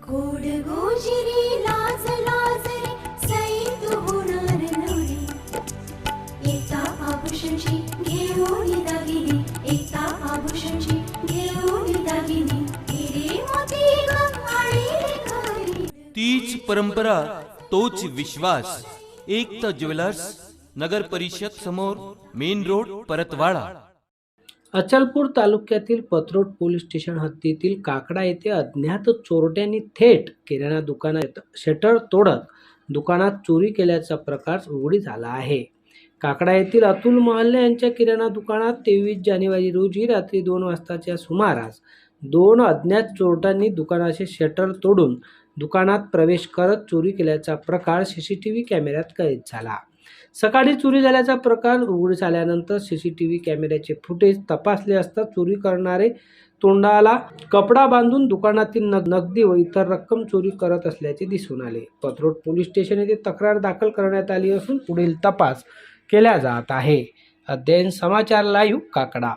गोड लाज होणार नवरी. आभूषणची घेऊन दागिनी आभूषणची घेऊन दागिनी. हिरे मोती तीच परंपरा तोच विश्वास. एकता ज्वेलर्स नगर परिषद समोर मेन रोड परतवाडा. अचलपूर तालुक्यातील पत्रोड पोलीस स्टेशन हद्दीतील काकडा येथे अज्ञात चोरट्यांनी थेट किराणा दुकानात शटर तोडत दुकानात चोरी केल्याचा प्रकार उघडी झाला आहे. काकडा येथील अतुल महल्ले यांच्या किराणा दुकानात तेवीस जानेवारी रोजी रात्री दोन वाजताच्या सुमारास दोन अज्ञात चोरट्यांनी दुकानाचे शटर तोडून दुकानात प्रवेश करत चोरी केल्याचा प्रकार सी सी टी व्ही कॅमेऱ्यात कैद झाला. सकाळी चोरी झाल्याचा प्रकार उघडीस आल्यानंतर सी सी टी व्ही कॅमेऱ्याचे फुटेज तपासले असता चोरी करणारे तोंडाला कपडा बांधून दुकानातील नग नगदी व इतर रक्कम चोरी करत असल्याचे दिसून आले. पथरोड पोलीस स्टेशन येथे तक्रार दाखल करण्यात आली असून पुढील तपास केला जात आहे. अध्ययन समाचार लाईव्ह काकडा.